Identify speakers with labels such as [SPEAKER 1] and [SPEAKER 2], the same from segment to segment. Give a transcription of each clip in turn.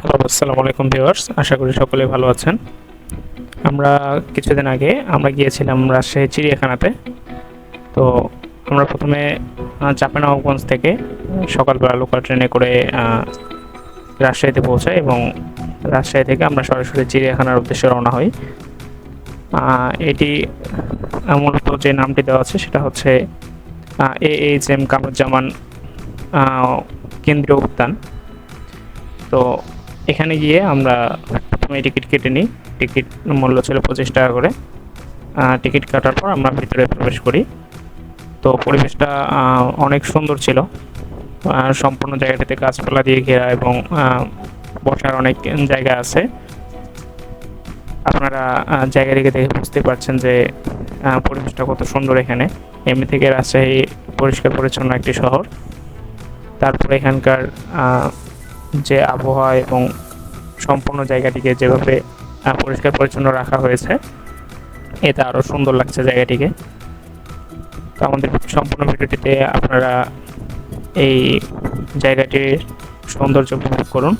[SPEAKER 1] Hello আসসালামু আলাইকুম viewers আশা করি সকলে ভালো আছেন। আমরা কিছুদিন আগে আমরা গিয়েছিলাম রাজশাহী চিড়িয়াখানাতে। তো আমরা প্রথমে আহ, থেকে সকালবেলা লোকাল ট্রেনে করে রাজশাহীতে পৌঁছাই এবং রাজশাহী থেকে আমরা সরাসরি চিড়িয়াখানার উদ্দেশ্যে রওনা হই। এটি মূলত যে নামটি দেওয়া আছে সেটা হচ্ছে এ এইচ এম কামরুজ্জামান কেন্দ্রীয় উদ্যান। তো এখানে গিয়ে আমরা প্রথমে টিকিট কেটে নিই। টিকিট মূল্য ছিল পঁচিশ টাকা করে। টিকিট কাটার পর আমরা ভিতরে প্রবেশ করি। তো পরিবেশটা অনেক সুন্দর ছিল। সম্পূর্ণ জায়গাটিতে গাছপালা দিয়ে ঘেরা এবং বসার অনেক জায়গা আছে। আপনারা জায়গা জায়গাটিকে দেখে বুঝতে পারছেন যে পরিবেশটা কত সুন্দর এখানে। এমনি থেকে রাজশাহী পরিষ্কার পরিচ্ছন্ন একটি শহর। তারপরে এখানকার যে আবহাওয়া এবং সম্পূর্ণ জায়গাটিকে যেভাবে পরিষ্কার পরিচ্ছন্ন রাখা হয়েছে, এটা আরও সুন্দর লাগছে জায়গাটিকে। তো আমাদের সম্পূর্ণ ভিডিওটিতে আপনারা এই জায়গাটির সৌন্দর্য উপভোগ করুন।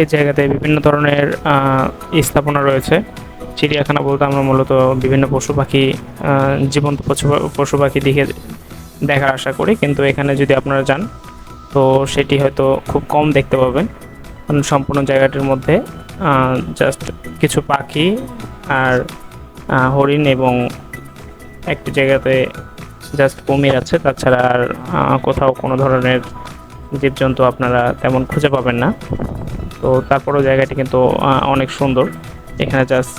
[SPEAKER 1] এই জায়গাতে বিভিন্ন ধরনের স্থাপনা রয়েছে। চিড়িয়াখানা বলতে আমরা মূলত বিভিন্ন পশু পাখি জীবন্ত পশু পশু পাখি দেখে দেখার আশা করি। কিন্তু এখানে যদি আপনারা যান, তো সেটি হয়তো খুব কম দেখতে পাবেন। কারণ সম্পূর্ণ জায়গাটির মধ্যে জাস্ট কিছু পাখি আর হরিণ এবং একটি জায়গাতে জাস্ট কুমির আছে। তাছাড়া আর কোথাও কোনো ধরনের জীবজন্তু আপনারা তেমন খুঁজে পাবেন না। তো তারপরেও জায়গাটি কিন্তু অনেক সুন্দর। এখানে জাস্ট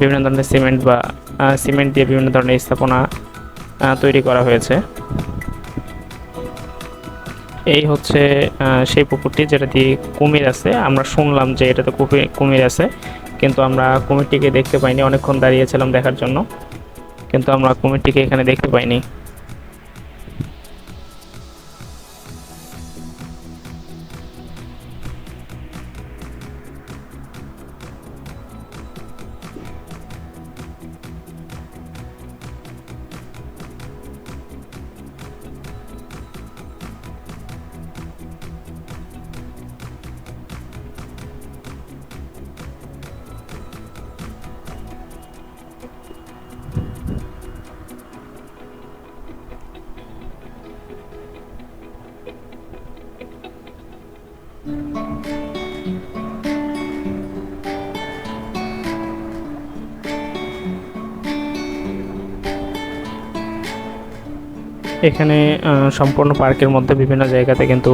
[SPEAKER 1] বিভিন্ন ধরনের সিমেন্ট বা সিমেন্ট দিয়ে বিভিন্ন ধরনের স্থাপনা তৈরি করা হয়েছে। এই হচ্ছে সেই পুকুরটি যেটা দিয়ে কুমির আছে। আমরা শুনলাম যে এটাতে কুমির কুমির আছে, কিন্তু আমরা কুমিরটিকে দেখতে পাইনি। অনেকক্ষণ দাঁড়িয়েছিলাম দেখার জন্য, কিন্তু আমরা কুমিরটিকে এখানে দেখতে পাইনি। এখানে সম্পূর্ণ পার্কের মধ্যে বিভিন্ন জায়গাতে কিন্তু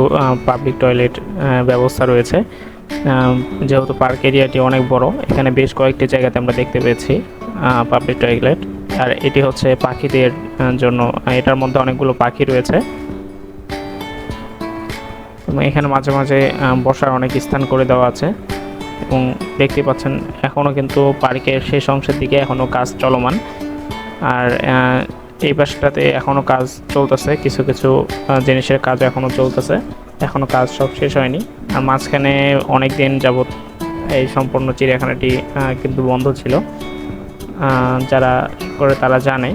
[SPEAKER 1] পাবলিক টয়লেট ব্যবস্থা রয়েছে। যেহেতু পার্ক এরিয়াটি অনেক বড়, এখানে বেশ কয়েকটি জায়গাতে আমরা দেখতে পেয়েছি পাবলিক টয়লেট আর এটি হচ্ছে পাখিদের জন্য এটার মধ্যে অনেকগুলো পাখি রয়েছে। এখানে মাঝে মাঝে বসার অনেক স্থান করে দেওয়া আছে। এবং দেখতে পাচ্ছেন এখনও কিন্তু পার্কের শেষ অংশের দিকে এখনও কাজ চলমান। আর এই পাশটাতে এখনও কাজ চলতেছে, কিছু কিছু জিনিসের কাজ এখনও চলতেছে এখনও কাজ সব শেষ হয়নি। আর মাঝখানে অনেক দিন যাবৎ এই সম্পূর্ণ চিড়িয়াখানাটি কিন্তু বন্ধ ছিল। যারা করে তারা জানে।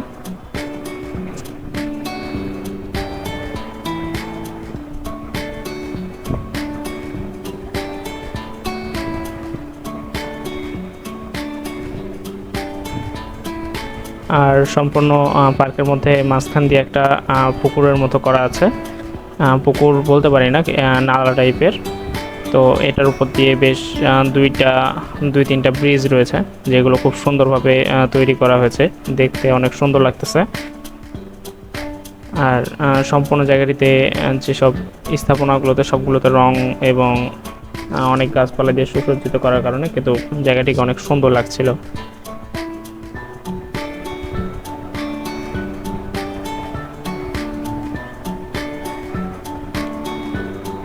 [SPEAKER 1] আর সম্পূর্ণ পার্কের মধ্যে মাঝখান দিয়ে একটা পুকুরের মতো করা আছে। পুকুর বলতে পারি না নালা টাইপের। তো এটার উপর দিয়ে বেশ দুইটা, দুই তিনটা ব্রিজ রয়েছে, যেগুলো খুব সুন্দরভাবে তৈরি করা হয়েছে। দেখতে অনেক সুন্দর লাগতেছে। আর সম্পূর্ণ জায়গাটিতে যেসব স্থাপনাগুলোতে সবগুলোতে রং এবং অনেক গাছপালা দিয়ে সুসজ্জিত করার কারণে কিন্তু জায়গাটিকে অনেক সুন্দর লাগছিল।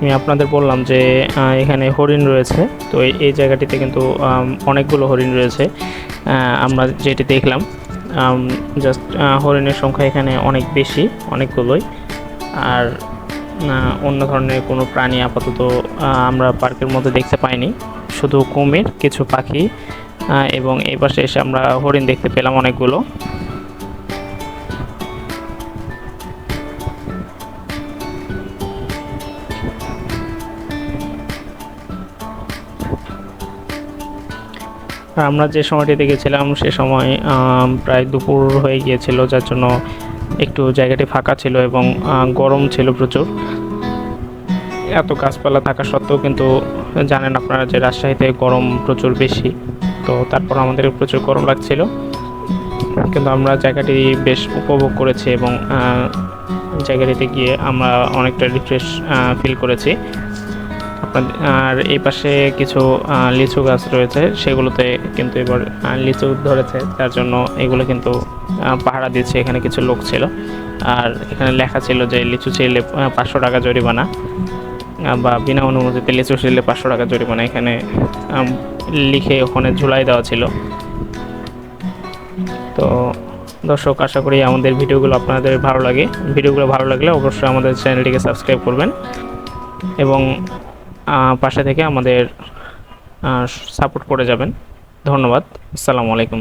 [SPEAKER 1] আমি আপনাদের বললাম যে এখানে হরিণ রয়েছে। তো এই- জায়গাটিতে কিন্তু অনেকগুলো হরিণ রয়েছে। আমরা যেটি দেখলাম জাস্ট হরিণের সংখ্যা এখানে অনেক বেশি, অনেকগুলোই। আর অন্য ধরনের কোনো প্রাণী আপাতত আমরা পার্কের মধ্যে দেখতে পাইনি। শুধু কুমির, কিছু পাখি এবং এই পাশে এসে আমরা হরিণ দেখতে পেলাম অনেকগুলো। আমরা যে সময়টিতে গেছিলাম সে সময় প্রায় দুপুর হয়ে গিয়েছিল, যার জন্য একটু জায়গাটি ফাঁকা ছিল এবং গরম ছিল প্রচুর। এত গাছপালা থাকা সত্ত্বেও কিন্তু জানেন আপনারা যে রাজশাহীতে গরম প্রচুর বেশি, তো তারপর আমাদের প্রচুর গরম লাগছিল। কিন্তু আমরা জায়গাটি বেশ উপভোগ করেছি এবং জায়গাটিতে গিয়ে আমরা অনেকটা রিফ্রেশ ফিল করেছি। আর এই পাশে কিছু লিচু গাছ রয়েছে, সেগুলোতে কিন্তু এবার লিচু ধরেছে, তার জন্য এগুলো কিন্তু পাহারা দিচ্ছে, এখানে কিছু লোক ছিল। আর এখানে লেখা ছিল যে লিচু ছিলে পাঁচশো টাকা জরিমানা বা বিনা অনুমতিতে লিচু ছিলে পাঁচশো টাকা জরিমানা, এখানে লিখে ওখানে ঝুলাই দেওয়া ছিল। তো দর্শক, আশা করি আমাদের ভিডিওগুলো আপনাদের ভালো লাগে। ভিডিওগুলো ভালো লাগলে অবশ্যই আমাদের চ্যানেলটিকে সাবস্ক্রাইব করবেন। এবং পাশে থেকে আমাদের সাপোর্ট করে যাবেন। ধন্যবাদ। আসসালামু আলাইকুম।